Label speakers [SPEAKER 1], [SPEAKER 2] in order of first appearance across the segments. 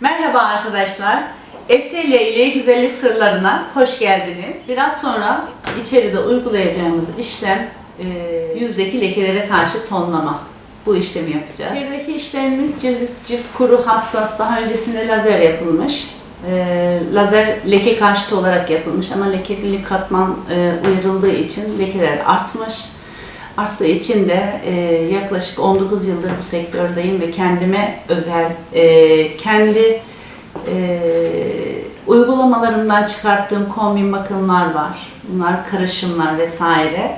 [SPEAKER 1] Merhaba arkadaşlar. Eftelya ile güzellik sırlarına hoş geldiniz. Biraz sonra içeride uygulayacağımız işlem e, yüzdeki lekelere karşı tonlama. Bu işlemi yapacağız. İçerideki işlemimiz cilt, cilt kuru, hassas. Daha öncesinde lazer yapılmış. E, lazer leke karşıtı olarak yapılmış ama lekeli katman e, uyarıldığı için lekeler artmış. Arttığı için de e, yaklaşık 19 yıldır bu sektördeyim ve kendime özel, e, kendi e, uygulamalarımdan çıkarttığım kombin bakımlar var. Bunlar karışımlar vesaire.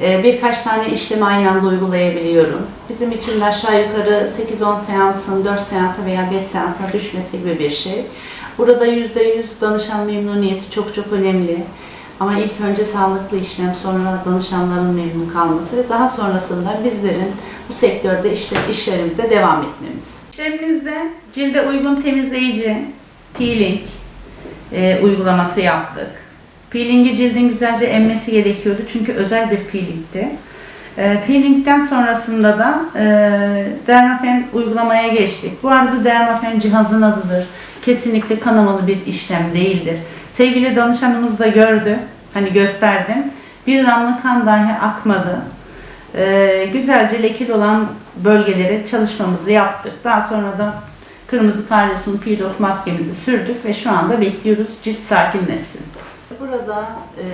[SPEAKER 1] E, birkaç tane işlemi aynı anda uygulayabiliyorum. Bizim için de aşağı yukarı 8-10 seansın 4 seansa veya 5 seansa düşmesi gibi bir şey. Burada %100 danışan memnuniyeti çok çok önemli. Ama ilk önce sağlıklı işlem, sonra danışanların memnun kalması ve daha sonrasında bizlerin bu sektörde işte işlerimize devam etmemiz. İşlemimizde cilde uygun temizleyici, peeling e, uygulaması yaptık. Peelingi cildin güzelce emmesi gerekiyordu çünkü özel bir peelingti. E, peelingden sonrasında da e, dermapen uygulamaya geçtik. Bu arada dermapen cihazın adıdır. Kesinlikle kanamalı bir işlem değildir. Sevgili danışanımız da gördü. Hani gösterdim. Bir damla kan dahi akmadı. Ee, güzelce lekeli olan bölgelere çalışmamızı yaptık. Daha sonra da kırmızı karyosun off maskemizi sürdük ve şu anda bekliyoruz cilt sakinleşsin. Burada e,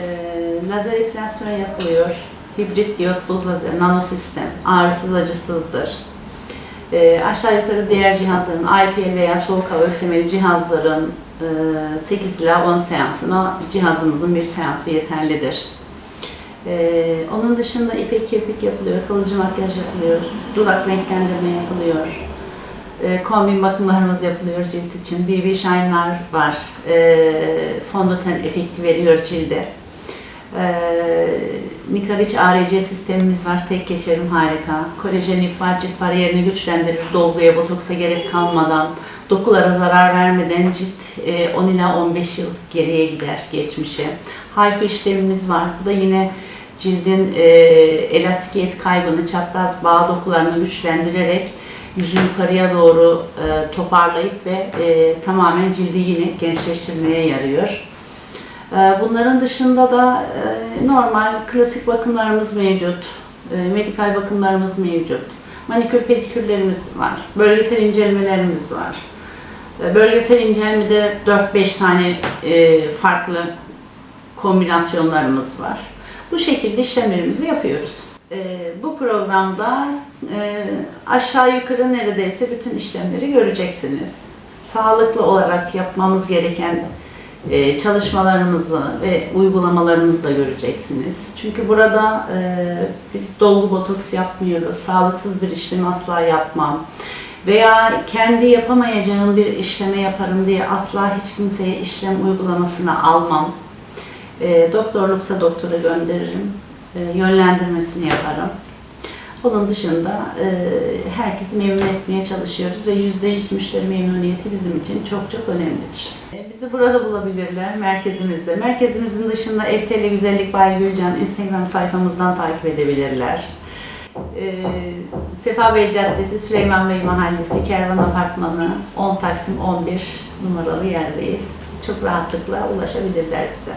[SPEAKER 1] lazer epilasyon yapılıyor. Hibrit diyot buz lazer, nano sistem, ağrısız acısızdır. E, aşağı yukarı diğer cihazların, IPL veya soğuk hava üflemeli cihazların e, 8 ila 10 seansına cihazımızın bir seansı yeterlidir. E, onun dışında ipek kirpik yapılıyor, kalıcı makyaj yapılıyor, dudak renklendirme yapılıyor. E, kombin bakımlarımız yapılıyor cilt için. BB Shine'lar var. E, fondöten efekti veriyor cilde. E, Nikariç ARC sistemimiz var. Tek geçerim harika. Kolajen var. Cilt bariyerini güçlendirir. Dolguya, botoksa gerek kalmadan, dokulara zarar vermeden cilt e, 10 ila 15 yıl geriye gider geçmişe. Hayfa işlemimiz var. Bu da yine cildin e, elastikiyet kaybını, çapraz bağ dokularını güçlendirerek yüzü yukarıya doğru e, toparlayıp ve e, tamamen cildi yine gençleştirmeye yarıyor. E, bunların dışında da e, normal klasik bakımlarımız mevcut, e, medikal bakımlarımız mevcut. Manikür pedikürlerimiz var, bölgesel incelemelerimiz var. E, Bölgesel incelemede 4-5 tane farklı kombinasyonlarımız var. Bu şekilde işlemlerimizi yapıyoruz. Bu programda aşağı yukarı neredeyse bütün işlemleri göreceksiniz. Sağlıklı olarak yapmamız gereken e, çalışmalarımızı ve uygulamalarımızı da göreceksiniz. Çünkü burada e, biz dolgu botoks yapmıyoruz, sağlıksız bir işlem asla yapmam veya kendi yapamayacağım bir işleme yaparım diye asla hiç kimseye işlem uygulamasına almam. E, doktorluksa doktora gönderirim, yönlendirmesini yaparım. Onun dışında e, herkesi memnun etmeye çalışıyoruz ve %100 müşteri memnuniyeti bizim için çok çok önemlidir. E, bizi burada bulabilirler merkezimizde. Merkezimizin dışında Evtele Güzellik Bay Gülcan Instagram sayfamızdan takip edebilirler. E, Sefa Bey Caddesi, Süleyman Bey Mahallesi, Kervan Apartmanı, 10 Taksim 11 numaralı yerdeyiz. Çok rahatlıkla ulaşabilirler bize.